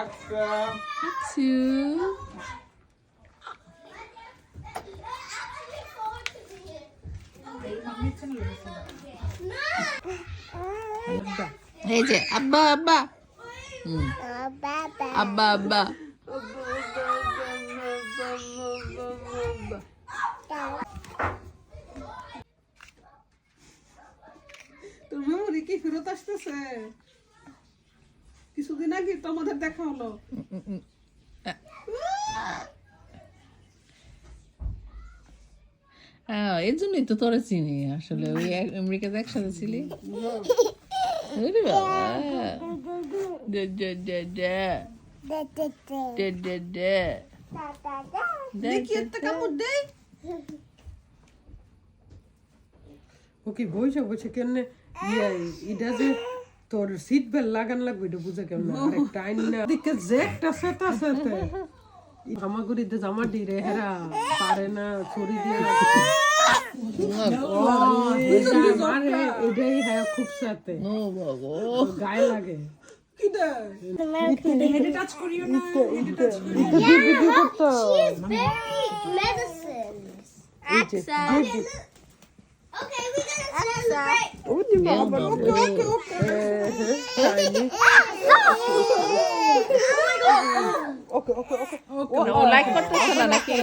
আচ্ছু এই যে আব্বা আব্বা। আব্বা আব্বা। তোর মেমোরি কি ফেরত আসতেছে? কিছুদিন আগে তো আমাদের দেখা হলো হ্যাঁ এর জন্যই তো তোরা চিনি আসলে ওই আমেরিকাতে একসাথে ছিলি ওকে বইছে বইছে কেন ইয়ে এটা যে তোর সিট বেল্ট লাগান লাগবে এটা বুঝে কেমন আরেকটা আইন না? দিকে জ্যাকটা সেটা সেতে হামাগুড়িতে জামা দি রে হেরা পারে না ছড়ি দিয়ে এটাই হ্যাঁ খুব সাথে গায়ে লাগে Okay, we gotta celebrate. ও লাইক করতেছ না নাকি